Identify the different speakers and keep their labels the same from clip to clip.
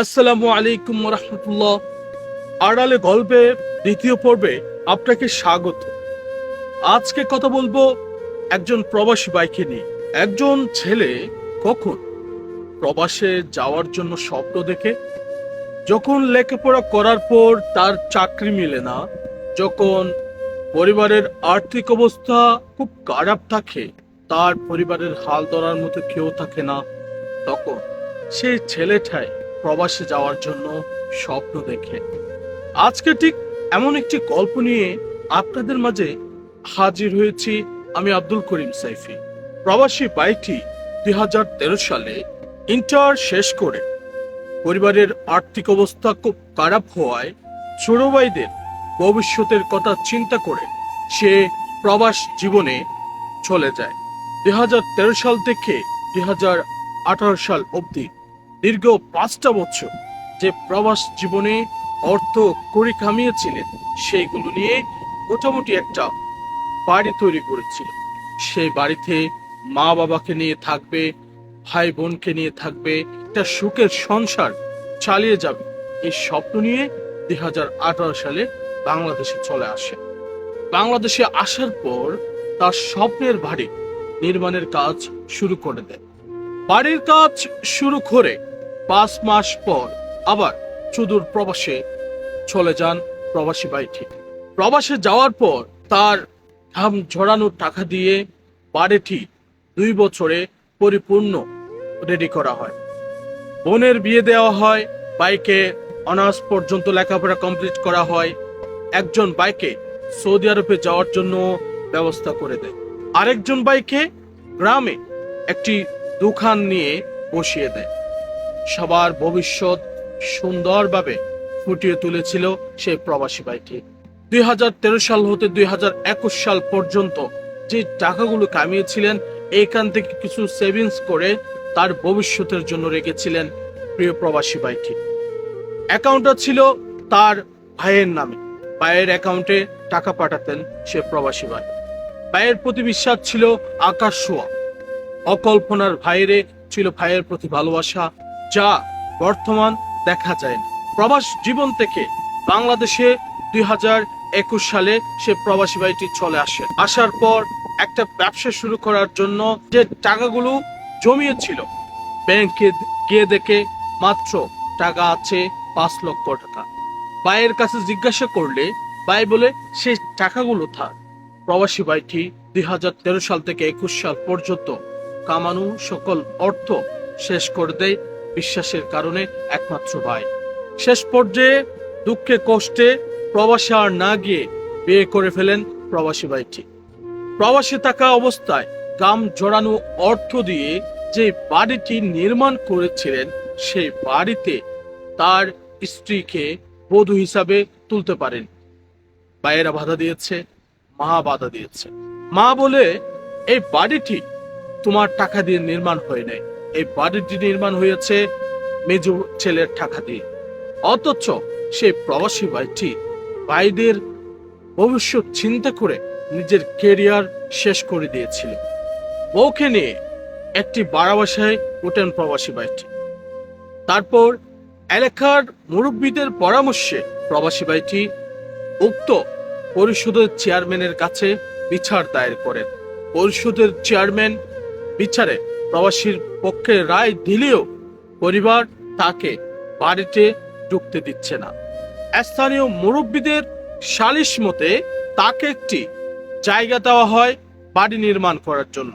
Speaker 1: আসসালামু আলাইকুম রহমতুল্লাহ আড়ালে গল্পে দ্বিতীয় পর্বে আপনাকে স্বাগত। আজকে কথা বলব একজন প্রবাসী বাইকে নিয়ে। একজন ছেলে কখন? প্রবাসে যাওয়ার জন্য স্বপ্ন দেখে, যখন লেখাপড়া করার পর তার চাকরি মিলে না, যখন পরিবারের আর্থিক অবস্থা খুব খারাপ থাকে, তার পরিবারের হাল ধরার মতো কেউ থাকে না, তখন সেই ছেলেটাই প্রবাসে যাওয়ার জন্য স্বপ্ন দেখে। আজকে ঠিক এমন একটি গল্প নিয়ে আপনাদের মাঝে হাজির হয়েছি আমি আব্দুল করিম সাইফি। প্রবাসী বাইকটি দুই সালে ইন্টার শেষ করে। পরিবারের আর্থিক অবস্থা খুব খারাপ হওয়ায় ছোট ভাইদের ভবিষ্যতের কথা চিন্তা করে সে প্রবাস জীবনে চলে যায়। দুই হাজার তেরো সাল থেকে দুই হাজার আঠারো সাল অবধি দীর্ঘ পাঁচটা বছর যে প্রবাস জীবনে অর্থ করে কামিয়েছিলেন, সেইগুলো নিয়ে মোটামুটি একটা বাড়ি তৈরি করেছিল। সেই বাড়িতে মা বাবাকে নিয়ে থাকবে ভাই বোনকে নিয়ে থাকবে, একটা সুখের সংসার চালিয়ে যাবে। এই স্বপ্ন নিয়ে দুই হাজার আঠারো সালে বাংলাদেশে চলে আসে। বাংলাদেশে আসার পর তার স্বপ্নের বাড়ি নির্মাণের কাজ শুরু করে দেয়। বাড়ির কাজ শুরু করে পাঁচ মাস পর আবার সুদূর প্রবাসে চলে যান প্রবাসী বাইটি প্রবাসে যাওয়ার পর তার ঘাম ঝরানোর টাকা দিয়ে বাড়িটি দুই বছরে পরিপূর্ণ রেডি করা হয়। বোনের বিয়ে দেওয়া হয়, বাইকে অনার্স পর্যন্ত লেখাপড়া কমপ্লিট করা হয়। একজন বাইকে সৌদি আরবে যাওয়ার জন্য ব্যবস্থা করে দেয়। আরেকজন বাইকে গ্রামে একটি দোকান নিয়ে বসিয়ে দেয়। সবার ভবিষ্যৎ সুন্দরভাবে ফুটিয়ে তুলেছিল সেই প্রবাসী বাইটি দুই সাল হতে দুই সাল পর্যন্ত যে টাকাগুলো কামিয়েছিলেন এখান থেকে কিছু সেভিংস করে তার ভবিষ্যতের জন্য রেখেছিলেন প্রিয় প্রবাসী বাইটি অ্যাকাউন্টটা ছিল তার ভাইয়ের নামে। ভাইয়ের অ্যাকাউন্টে টাকা পাঠাতেন সে প্রবাসী ভাই। ভাইয়ের প্রতি বিশ্বাস ছিল আকাশ ছোঁয়া। অকল্পনার ভাইরে ছিল ভাইয়ের প্রতি ভালোবাসা, যা বর্তমান দেখা যায় না। প্রবাস জীবন থেকে বাংলাদেশে দুই একুশ সালে সে প্রবাসী বাড়িটি চলে আসে। আসার পর একটা ব্যবসা শুরু করার জন্য যে টাকাগুলো জমিয়েছিল, ব্যাংকে গিয়ে দেখে মাত্র টাকা আছে পাঁচ লক্ষ টাকা। ভাইয়ের কাছে জিজ্ঞাসা করলে, ভাই বলে সেই টাকাগুলো থাক। প্রবাসী বাড়িটি দুই সাল থেকে একুশ সাল পর্যন্ত কামানো সকল অর্থ শেষ করে দেয় বিশ্বাসের কারণে একমাত্র ভাই। শেষ পর্যায়ে দুঃখে কষ্টে প্রবাসে আর না গিয়ে বিয়ে করে ফেলেন প্রবাসী ভাইটি। প্রবাসে থাকা অবস্থায় গাম জড়ানো অর্থ দিয়ে যে বাড়িটি নির্মাণ করেছিলেন সেই বাড়িতে তার স্ত্রীকে বধূ হিসাবে তুলতে পারেন। ভাইয়েরা বাধা দিয়েছে, মা বাধা দিয়েছে। মা বলে, এই বাড়িটি তোমার টাকা দিয়ে নির্মাণ হয় নাই। এই বাড়িটি নির্মাণ হয়েছে মেজু ছেলের টাকা দিয়ে। অথচ সেই প্রবাসী ভাইটি ভাইদের ভবিষ্যৎ চিন্তা করে নিজের কেরিয়ার শেষ করে দিয়েছিল। বউকে নিয়ে একটি বাড়াবাসায় উঠেন প্রবাসী ভাইটি। তারপর এলাকার মুরব্বীদের পরামর্শে প্রবাসী ভাইটি উক্ত পরিষদের চেয়ারম্যানের কাছে বিচার দায়ের করেন। পরিষদের চেয়ারম্যান বিচারে প্রবাসীর পক্ষে রায় দিলেও পরিবার তাকে বাড়িতে ঢুকতে দিচ্ছে না। স্থানীয় মুরব্বীদের সালিশ মতে তাকে একটি জায়গা দেওয়া হয় বাড়ি নির্মাণ করার জন্য।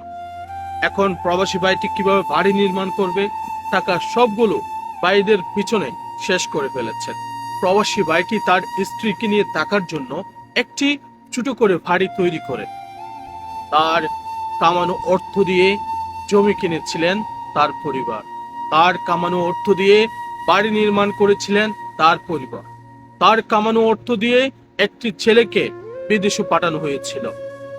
Speaker 1: এখন প্রবাসী বাড়িটি কীভাবে বাড়ি নির্মাণ করবে, টাকা সবগুলো ভাইদের পিছনে শেষ করে ফেলেছেন। প্রবাসী ভাইটি তার স্ত্রীকে নিয়ে থাকার জন্য একটি ছোট করে বাড়ি তৈরি করে। তার কামানো অর্থ দিয়ে জমি কিনেছিলেন তার পরিবার। তার কামানো অর্থ দিয়ে বাড়ি নির্মাণ করেছিলেন তার পরিবার। তার কামানো অর্থ দিয়ে একটি ছেলেকে বিদেশে পাঠানো হয়েছিল।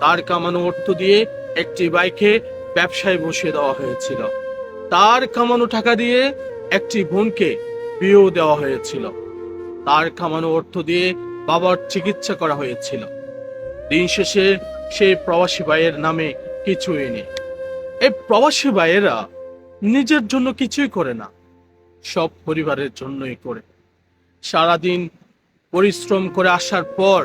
Speaker 1: তার কামানো অর্থ দিয়ে একটি বাইকে ব্যবসায় বসিয়ে দেওয়া হয়েছিল। তার কামানো টাকা দিয়ে একটি বোনকে বিয়েও দেওয়া হয়েছিল। তার কামানো অর্থ দিয়ে বাবার চিকিৎসা করা হয়েছিল। দিন শেষে সেই প্রবাসী ভাইয়ের নামে কিছুই নেই এই প্রবাসী ভাইয়েরা নিজের জন্য কিছুই করে না, সব পরিবারের জন্যই করে। সারাদিন পরিশ্রম করে আসার পর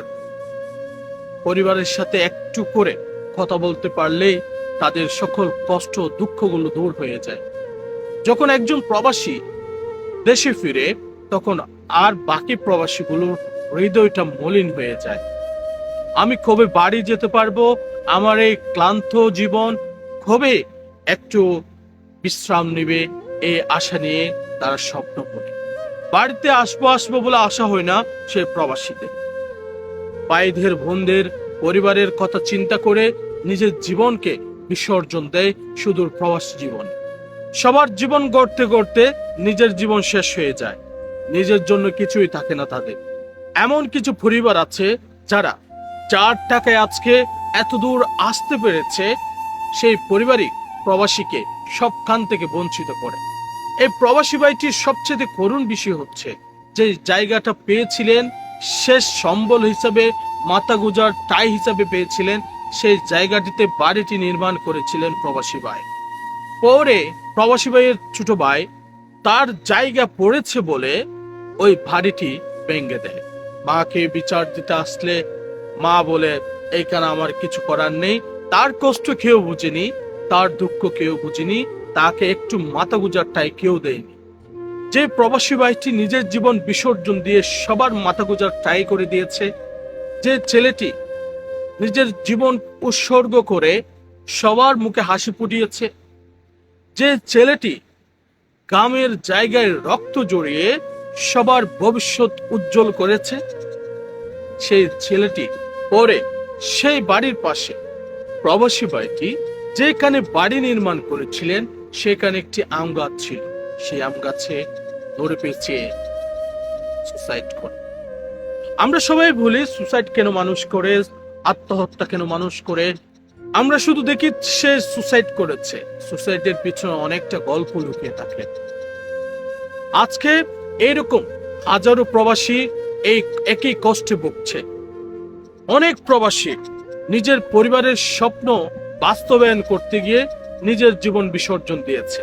Speaker 1: পরিবারের সাথে একটু করে কথা বলতে পারলেই তাদের সকল কষ্ট দুঃখগুলো দূর হয়ে যায়। যখন একজন প্রবাসী দেশে ফিরে, তখন আর বাকি প্রবাসীগুলোর হৃদয়টা মলিন হয়ে যায়। আমি কবে বাড়ি যেতে পারব? আমার এই ক্লান্ত জীবন কবে একটু বিশ্রাম নেবে এই আশা নিয়ে তারা স্বপ্ন পড়ে। বাড়িতে আসব আসব বলে আশা হয় না সে প্রবাসীদের ভাইদের বোনদের পরিবারের কথা চিন্তা করে নিজের জীবনকে বিসর্জন দেয় সুদূর প্রবাস জীবন। সবার জীবন গড়তে গড়তে নিজের জীবন শেষ হয়ে যায়। নিজের জন্য কিছুই থাকে না তাদের। এমন কিছু পরিবার আছে যারা চার টাকায় আজকে এত দূর আসতে পেরেছে, সেই পরিবারই প্রবাসীকে সবখান থেকে বঞ্চিত করে। এই প্রবাসী ভাইটির সবচেয়ে করুণ বিষয় হচ্ছে যে জায়গাটা পেয়েছিলেন, শেষ সম্বল হিসাবে, মাথা গুজার টাই হিসাবে পেয়েছিলেন, সেই জায়গাটিতে বাড়িটি নির্মাণ করেছিলেন প্রবাসী ভাই। পরে প্রবাসী ভাইয়ের ছোট ভাই তার জায়গা পড়েছে বলে ওই বাড়িটি ভেঙে দেয়। মাকে বিচার দিতে আসলে মা বলে, এইখানে আমার কিছু করার নেই। তার কষ্ট কেউ বুঝেনি। তার দুঃখ কেউ বুঝিনি, তাকে একটু মাথা গুজারটাই কেউ দেয়নি। যে প্রবাসী ভাইটি নিজের জীবন বিসর্জন দিয়ে সবার মাথা গুজার ট্রাই করে দিয়েছে, যে ছেলেটি নিজের জীবন উৎসর্গ করে সবার মুখে হাসি ফুটিয়েছে, যে ছেলেটি গ্রামের জায়গায় রক্ত জড়িয়ে সবার ভবিষ্যৎ উজ্জ্বল করেছে, সেই ছেলেটি পরে সেই বাড়ির পাশে প্রবাসী বাড়িটি যেখানে বাড়ি নির্মাণ করেছিলেন, সেখানে একটি আম গাছ ছিল। সেই আম গাছে ধরে পেঁচিয়ে সুসাইড করে। আমরা সবাই ভুলি সুসাইড কেন মানুষ করে, আত্মহত্যা কেন মানুষ করে? আমরা শুধু দেখি সে সুসাইড করেছে। সুসাইডের পিছনে অনেকটা গল্প লুকিয়ে থাকে। আজকে এরকম হাজারো প্রবাসী এই একই কষ্টে ভুগছে। অনেক প্রবাসী নিজের পরিবারের স্বপ্ন বাস্তবায়ন করতে গিয়ে নিজের জীবন বিসর্জন দিয়েছে।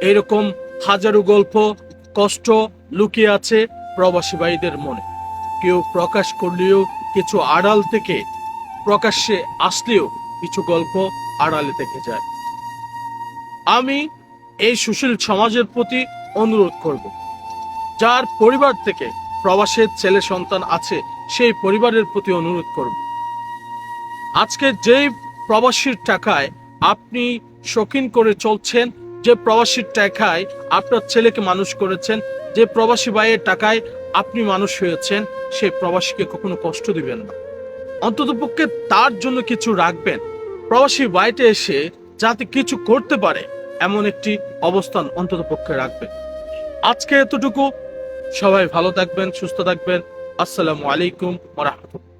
Speaker 1: এরকম হাজারো গল্প, কষ্ট লুকিয়ে আছে প্রবাসী মনে। কেউ প্রকাশ করলেও, কিছু আড়াল থেকে প্রকাশ্যে আসলেও কিছু গল্প আড়ালে থেকে যায়। আমি এই সুশীল সমাজের প্রতি অনুরোধ করব। যার পরিবার থেকে প্রবাসের ছেলে সন্তান আছে, সেই পরিবারের প্রতি অনুরোধ করব। আজকে যেই প্রবাসীর টাকায় আপনি শৌখিন করে চলছেন, যে প্রবাসীর টাকায় আপনার ছেলেকে মানুষ করেছেন, যে প্রবাসী ভাইয়ের টাকায় আপনি মানুষ হয়েছেন, সেই প্রবাসীকে কখনো কষ্ট দিবেন না। অন্তত পক্ষে তার জন্য কিছু রাখবেন। প্রবাসী বাইটে এসে যাতে কিছু করতে পারে, এমন একটি অবস্থান অন্তত পক্ষে রাখবেন। আজকে এতটুকু। সবাই ভালো থাকবেন, সুস্থ থাকবেন। আসসালামু আলাইকুম ওরহামতুল্লাহ